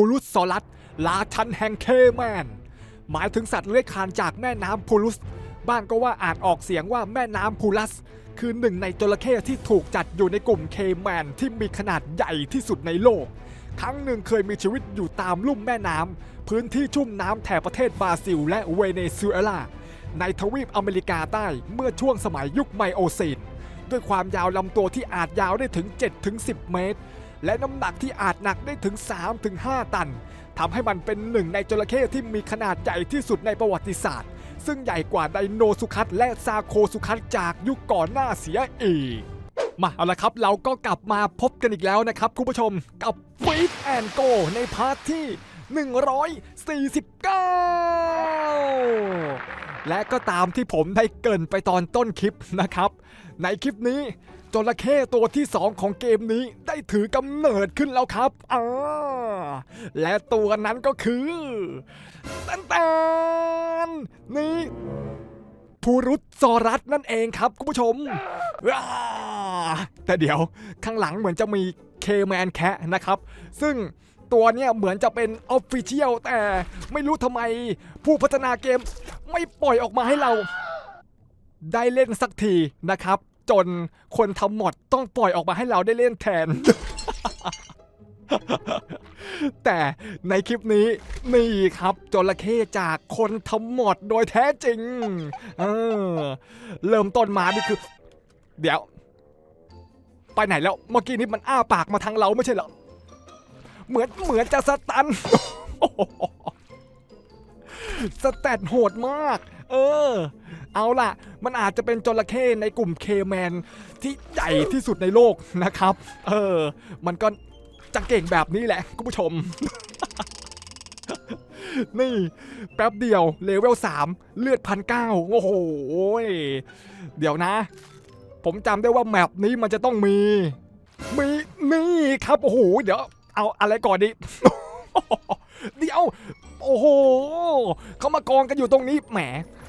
พูลุสซอรัสลาชันแห่งเคแมน หมายถึงสัตว์เลื้อยคลานจากแม่น้ำพูลุส บ้างก็ว่าอานออกเสียงว่าแม่น้ำพูลัส คือหนึ่งในจระเข้ที่ถูกจัดอยู่ในกลุ่มเคแมนที่มีขนาดใหญ่ที่สุดในโลก ครั้งหนึ่งเคยมีชีวิตอยู่ตามลุ่มแม่น้ำพื้นที่ชุ่มน้ำแถบประเทศบราซิล และเวเนซุเอลาในทวีปอเมริกาใต้เมื่อช่วงสมัยยุคไมโอซีนด้วยความยาวลำตัวที่อาจยาวได้ถึง 7-10 เมตร และน้ำหนักที่อาจหนักได้ถึง 3-5 ตันทำให้มันเป็นหนึ่งในจระเข้ที่มีขนาดใหญ่ที่สุดในประวัติศาสตร์ ซึ่งใหญ่กว่าไดโนสุคัสและซาโคสุคัสจากยุคก่อนหน้าเสียอีก มาเอาละครับเราก็กลับมาพบกันอีกแล้วนะครับคุณผู้ชมกับฟีดแอนโกในพาร์ทที่ 149และก็ตามที่ผมได้เกินไปตอนต้นคลิปนะครับ ในคลิปนี้จระเข้ตัวที่ 2 ของเกมนี้ ได้ถือกำเนิดขึ้นแล้วครับอ่าและตัวนั้นก็คือตันตันนี่พูรุษซอรัสนั่นเองครับคุณผู้ชม แต่เดี๋ยวข้างหลังเหมือนจะมีเคแมนแคะนะครับ ซึ่งตัวเนี้ยเหมือนจะเป็นออฟฟิเชียลแต่ไม่รู้ทำไมผู้พัฒนาเกมไม่ปล่อยออกมาให้เราได้เล่นสักทีนะครับ จนคนทำหมดต้องปล่อยออกมาให้เราได้เล่นแทน แต่ในคลิปนี้นี่ครับจระเข้จากคนทำหมดโดยแท้จริงเออเริ่มต้นมานี่คือ เดี๋ยว ไปไหนแล้วเมื่อกี้นี้มันอ้าปากมาทางเราไม่ใช่เหรอ เหมือนเหมือนจะสตัน สแตทโหดมาก เออ เอาล่ะ มันอาจจะเป็นจระเข้ในกลุ่มเคแมนที่ใหญ่ที่สุดในโลกนะครับ เออ มันก็จะเก่งแบบนี้แหละคุณผู้ชม นี่ แป๊บเดียวเลเวล3 เลือดพันเก้าโอ้โห เดี๋ยวนะ ผมจำได้ว่าแมปนี้มันจะต้องมี มี นี่ครับ โอ้โห เดี๋ยว เอาอะไรก่อนดีเดี๋ยว โอ้โหเขามากองกันอยู่ตรงนี้แหม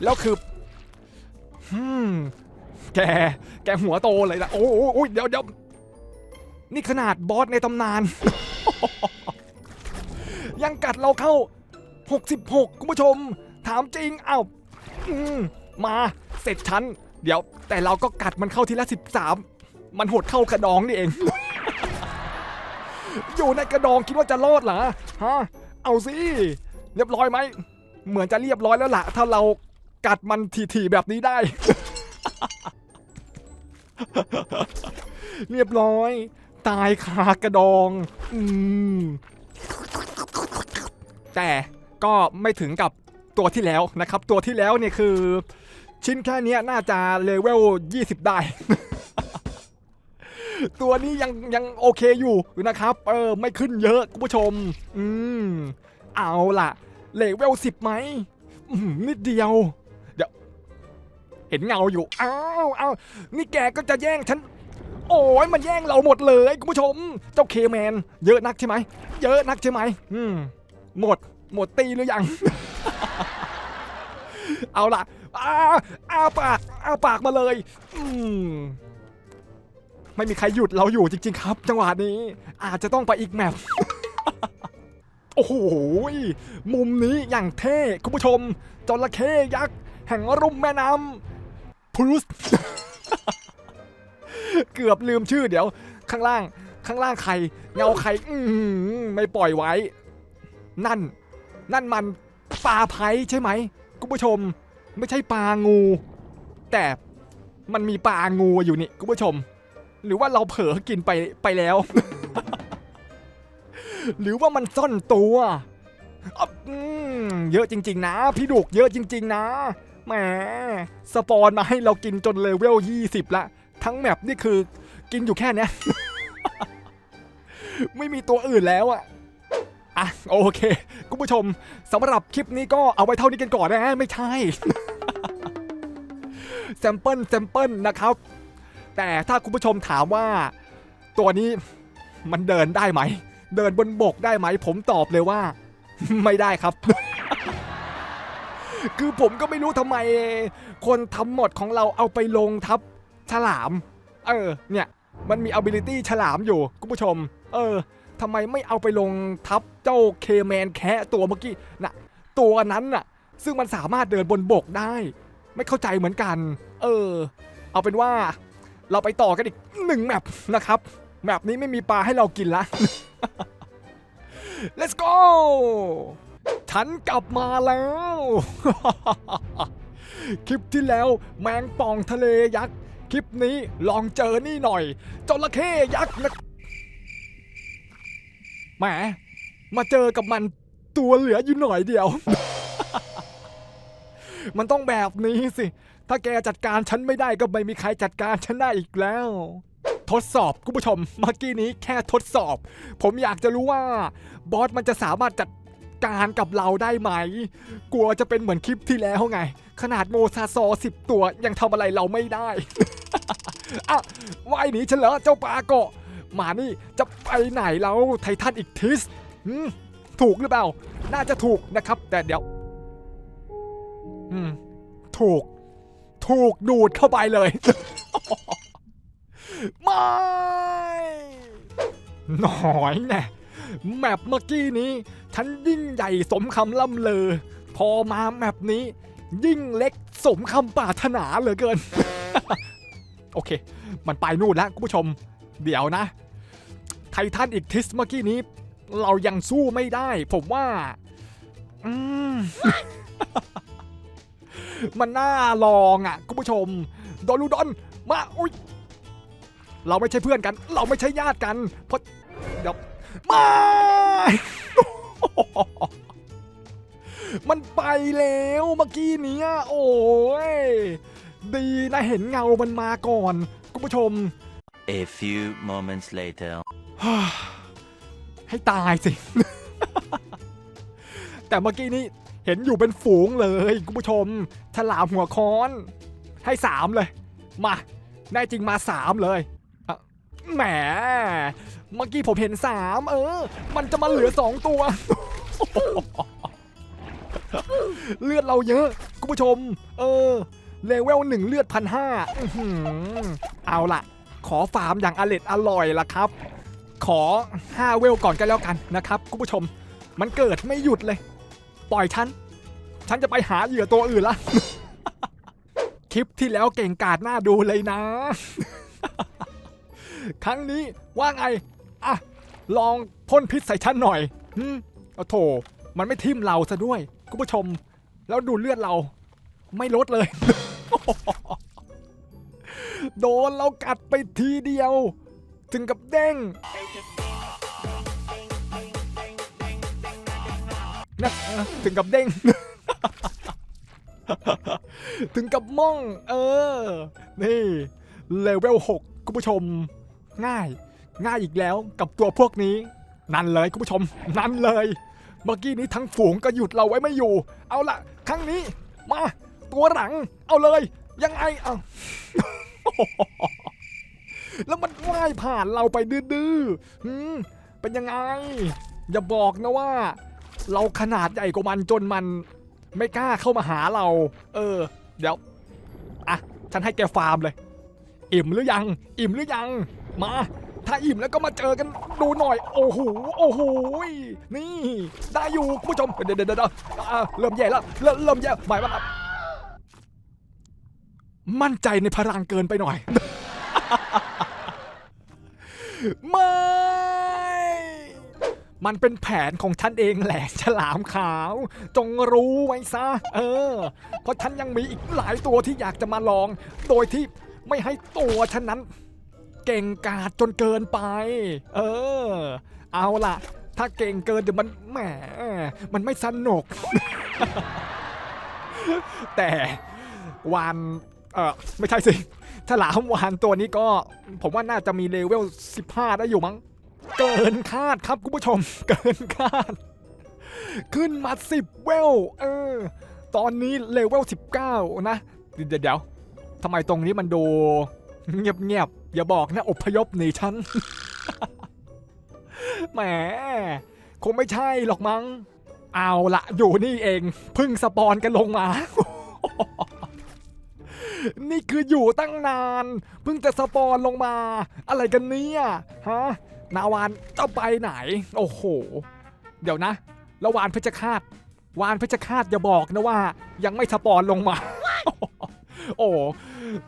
แล้วคือฮึมแกแกหัวโตเลยนะโอ้โหเดี๋ยวเดี๋ยวนี่ขนาดบอสในตำนาน ยังกัดเราเข้า 66 คุณผู้ชม ถามจริงเอ้าอืมมาเสร็จฉันเดี๋ยว แต่เราก็กัดมันเข้าทีละ 13 มันหดเข้ากระดองนี่เอง อยู่ในกระดองคิดว่าจะรอดเหรอฮะเอาสิ เรียบร้อยไหม เหมือนจะเรียบร้อยแล้วล่ะ ถ้าเรากัดมันทีๆแบบนี้ได้ เรียบร้อย ตายคากระดอง อืม แต่ก็ไม่ถึงกับตัวที่แล้วนะครับ ตัวที่แล้วเนี่ยคือ ชิ้นแค่นี้น่าจะเลเวล 20 ได้ ตัวนี้ยังยังโอเคอยู่นะครับ เออ ไม่ขึ้นเยอะคุณผู้ชม อืม เอาล่ะเลเวล10ไหมนิดเดียว เดี๋ยว เห็นเงาอยู่ อ้าวอ้าวนี่แกก็จะแย่งฉัน โอ้ยมันแย่งเราหมดเลยคุณผู้ชม เจ้าเคแมน เยอะนักใช่ไหม เยอะนักใช่ไหมอืม หมด หมดตีหรือยัง เอาล่ะอ้าอ้าปากอ้าปากมาเลย อืมไม่มีใครหยุดเราอยู่จริง ๆ ครับ จังหวะนี้ อาจจะต้องไปอีกแมป อ้โหมุมนี้อย่างเท่คุณผู้ชมจระเข้ยักษ์แห่งรุ่มแม่น้ำพุลุสเกือบลืมชื่อเดี๋ยว ข้างล่าง ข้างล่างใคร เงาใครอืไม่ปล่อยไว้ นั่น นั่นมันปลาไพใช่ไหมคุณผู้ชม ไม่ใช่ปลางู แต่มันมีปลางูอยู่นี่คุณผู้ชม หรือว่าเราเผลอกินไปไปแล้ว หรือว่ามันซ่อนตัวเยอะจริง ๆ นะ พี่ดุกเยอะจริง ๆ นะแหมสปอนมาให้เรากินจนเลเวล 20 ละ ทั้งแมปนี่คือกินอยู่แค่นี้ไม่มีตัวอื่นแล้วอะอะโอเค คุณผู้ชมสำหรับคลิปนี้ก็เอาไว้เท่านี้กันก่อนนะไม่ใช่แซมเปิลแซมเปิลนะครับ แต่ถ้าคุณผู้ชมถามว่าตัวนี้มันเดินได้ไหม เดินบนบกได้ไหม ผมตอบเลยว่า ไม่ได้ครับ คือผมก็ไม่รู้ทำไม คนทำหมดของเราเอาไปลงทับฉลาม เออ เนี่ย มันมี ability ฉลามอยู่คุณผู้ชม เออทำไมไม่เอาไปลงทับเจ้าเคแมนแคะตัวเมื่อกี้น่ะ ตัวนั้นน่ะ ซึ่งมันสามารถเดินบนบกได้ ไม่เข้าใจเหมือนกัน เออ เอาเป็นว่า เราไปต่อกันอีกหนึ่งแมปนะครับแมปนี้ไม่มีปลาให้เรากินละ let's go ฉันกลับมาแล้ว คลิปที่แล้วแมงป่องทะเลยักษ์ คลิปนี้ลองเจอนี่หน่อยจระเข้ยักษ์นะแหม มาเจอกับมันตัวเหลืออยู่หน่อยเดียว มันต้องแบบนี้สิ ถ้าแกจัดการฉันไม่ได้ก็ไม่มีใครจัดการฉันได้อีกแล้ว ทดสอบคุณผู้ชมเมื่อกี้นี้แค่ทดสอบ ผมอยากจะรู้ว่าบอสมันจะสามารถจัดการกับเราได้ไหม กลัวจะเป็นเหมือนคลิปที่แล้วไง ขนาดโมซาซอสิบตัวยังทำอะไรเราไม่ได้ อะว่ายหนีฉันเหรอเจ้าปลาเกาะมานี่จะไปไหนแล้วไททันอีกทิสถูกหรือเปล่า น่าจะถูกนะครับ แต่เดี๋ยวถูก ถูกดูดเข้าไปเลย ไม่หน่อยแน่แมปเมื่อกี้นี้ฉันยิ่งใหญ่สมคำล่ำเลอ พอมาแมปนี้ ยิ่งเล็กสมคำปรารถนาเหลือเกิน โอเค มันไปนู่นแล้วคุณผู้ชม เดี๋ยวนะ ไททันอีกทิสเมื่อกี้นี้ เรายังสู้ไม่ได้ ผมว่า อืม มันน่าลองอะคุณผู้ชม โดนลูดอน มา อุ้ย เราไม่ใช่เพื่อนกัน เราไม่ใช่ญาติกันเพราะเดี๋ยวไม่มันไปแล้วเมื่อกี้เนี้ยโอ้ยดีนะเห็นเงามันมาก่อนคุณผู้ชม A few moments later. ให้ตายสิ แต่เมื่อกี้นี้เห็นอยู่เป็นฝูงเลยคุณผู้ชม ฉลามหัวค้อน ให้สามเลย มา ได้จริงมาสามเลยอะ แหม เมื่อกี้ผมเห็นสามเออ มันจะมาเหลือสองตัว เลือดเราเยอะ คุณผู้ชม เออ เลเวลหนึ่งเลือดพันห้าเอาล่ะ ขอฟาร์มอย่างอร็ดอร่อยล่ะครับ ขอ5เวลก่อนกันแล้วกันนะครับ คุณผู้ชม มันเกิดไม่หยุดเลย ปล่อยฉัน ฉันจะไปหาเหยื่อตัวอื่นละ คลิปที่แล้วเก่งกาจหน้าดูเลยนะ ครั้งนี้ว่าไงอะลองพ่นพิษใส่ฉันหน่อยหืมโอ้โถ มันไม่ทิ่มเราซะด้วย คุณผู้ชม แล้วดูเลือดเรา ไม่ลดเลย โดนเรากัดไปทีเดียว ถึงกับเด้งนะถึงกับเด้ง ถึงกับม่อง เออ นี่ เลเวล 6 คุณผู้ชม ง่าย ง่ายอีกแล้วกับตัวพวกนี้ นั่นเลยคุณผู้ชม นั่นเลย เมื่อกี้นี้ทั้งฝูงก็หยุดเราไว้ไม่อยู่ เอาละครั้งนี้มา ตัวหลัง เอาเลย ยังไงเอาแล้วมันว่ายผ่านเราไปดื้อๆเป็นยังไง อย่าบอกนะว่า เราขนาดใหญ่กว่ามันจนมัน ไม่กล้าเข้ามาหาเรา เออ เดี๋ยว อะ ฉันให้แกฟาร์มเลย อิ่มหรือยัง อิ่มหรือยัง มา ถ้าอิ่มแล้วก็มาเจอกันดูหน่อย โอ้โห โอ้โห นี่ ได้อยู่ผู้ชม เดี๋ยวเดี๋ยวเดี๋ยวเริ่มแย่แล้วเริ่มเริ่มแย่หมายว่ามั่นใจในพลังเกินไปหน่อย ไม่ มันเป็นแผนของฉันเองแหละฉลามขาว จงรู้ไว้ซะ เออ เพราะฉันยังมีอีกหลายตัวที่อยากจะมาลอง โดยที่ไม่ให้ตัวฉันนั้น เก่งกาจจนเกินไป เออ เอาล่ะ ถ้าเก่งเกินเดี๋ยวมันแหมมันไม่สนุก แต่วานเออไม่ใช่สิฉลามวานตัวนี้ก็ ผมว่าน่าจะมีเลเวล 15 ได้อยู่มั้ง เกินคาดครับคุณผู้ชม เกินคาด ขึ้นมา10เวล เออ ตอนนี้เลเวล 19 นะ เดี๋ยวเดี๋ยวทำไมตรงนี้มันดูเงียบเงียบ อย่าบอกนะอพยพหนีฉัน แหม คงไม่ใช่หรอกมั้ง เอาละอยู่นี่เองพึ่งสปอนกันลงมา นี่คืออยู่ตั้งนานเพิ่งจะสปอนลงมา อะไรกันเนี่ยฮะ นาวานจะไปไหน โอ้โห เดี๋ยวนะแล้วานเพชรฆาตวานเพชรฆาตอย่าบอกนะว่า ยังไม่สปอนลงมา โอ้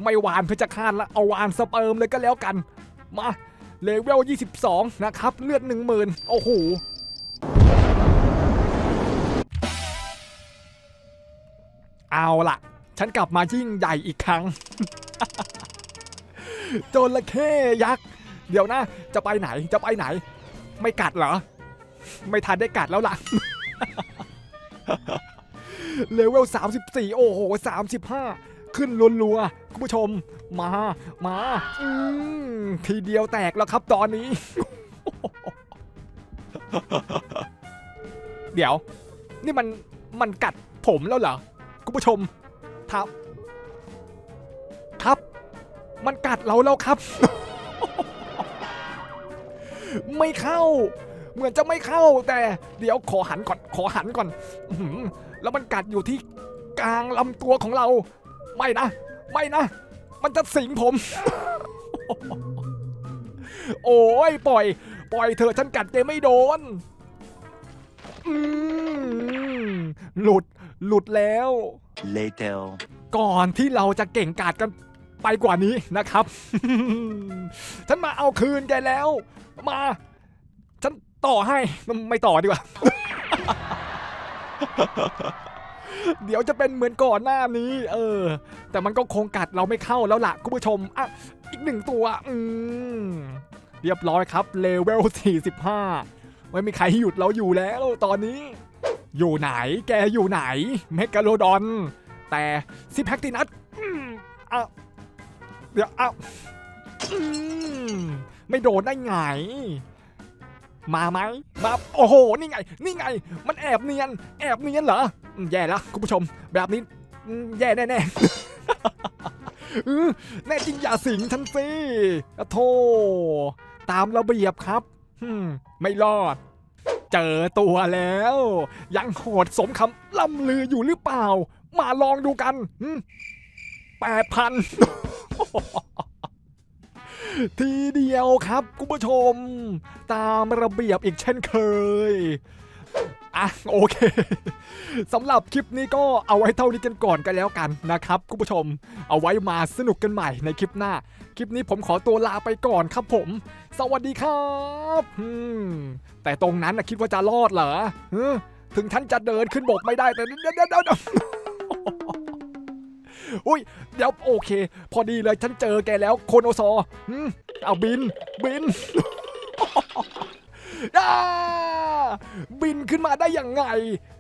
ไม่วานเพชรฆาตละเอาวานสเปิร์มเลยก็แล้วกัน มาเลเวล 22 นะครับ เลือด 10,000 โอ้โหเอาล่ะ ฉันกลับมายิ่งใหญ่อีกครั้งจระเข้ยักษ์ เดี๋ยวนะ จะไปไหนจะไปไหน ไม่กัดเหรอ ไม่ทันได้กัดแล้วล่ะ เลเวล 34 โอ้โห 35 ขึ้นรัวๆคุณผู้ชม มามาอืมทีเดียวแตกแล้วครับตอนนี้ เดี๋ยว นี่มันมันกัดผมแล้วเหรอคุณผู้ชมครับ ครับ มันกัดเราแล้วครับ ไม่เข้า เหมือนจะไม่เข้า แต่เดี๋ยวขอหันก่อนขอหันก่อนแล้วมันกัดอยู่ที่กลางลำตัวของเรา ไม่นะ ไม่นะ มันจะสิงผม โอ้ยปล่อย ปล่อยเธอะฉันกัดเจไม่โดนอืมหลุด หลุดแล้ว Later. ก่อนที่เราจะเก่งกาจกันไปกว่านี้นะครับ ฉันมาเอาคืนแกแล้ว มา ฉันต่อให้ ไม่ต่อดีกว่า เดี๋ยวจะเป็นเหมือนก่อนหน้านี้ เออ แต่มันก็คงกัดเราไม่เข้าแล้วล่ะคุณผู้ชมอะอีกหนึ่งตัวอืมเรียบร้อยครับเลเวล 45 ไม่มีใครหยุดเราอยู่แล้วตอนนี้ อยู่ไหนแกอยู่ไหนเมกาโลดอน แต่ซิแพคตินัสอะเดี๋ยวอะไม่โดนได้ไง มาไหมมาโอ้โห นี่ไง นี่ไง มันแอบเนียน แอบเนียนเหรออืมแย่แล้วคุณผู้ชม แบบนี้อืมแย่แน่ๆอื้อแน่จริงอย่าสิงฉันสิอะโทตามระเบียบครับอืมไม่รอด เจอตัวแล้ว ยังโหดสมคำล่ำลืออยู่หรือเปล่า มาลองดูกันแปดพัน ทีเดียวครับคุณผู้ชม ตามระเบียบอีกเช่นเคยอะโอเคสำหรับคลิปนี้ก็เอาไว้เท่านี้กันก่อนกันแล้วกันนะครับคุณผู้ชม เอาไว้มาสนุกกันใหม่ในคลิปหน้า คลิปนี้ผมขอตัวลาไปก่อนครับผม สวัสดีครับแต่ตรงนั้นนะคิดว่าจะรอดเหรอถึงฉันจะเดินขึ้นบกไม่ได้แต่เดี๋ยว อุ้ยเดี๋ยวโอเค พอดีเลยฉันเจอแกแล้วโคโนซออืมเอาบินบินอ่าบินขึ้นมาได้ยังไง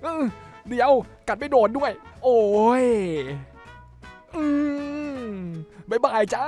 เออเดี๋ยวกัดไม่โดนด้วย โอ้ยอืมบายบายจ้า